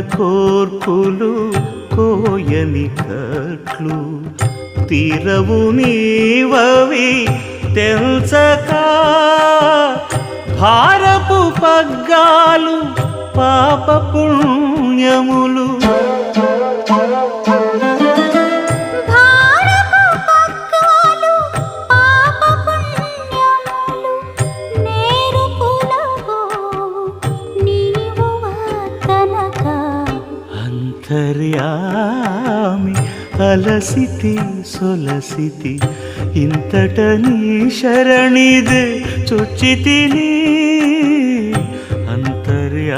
కోర్పులు కోయని కట్లు తీరవు నీవవి తెల్చక. భారపు పగ్గాలు పాప అంతర్యామి అలసితి సొలసితి ఇంతట నీ శరణిదే చుచ్చితిని అంతర్యామి.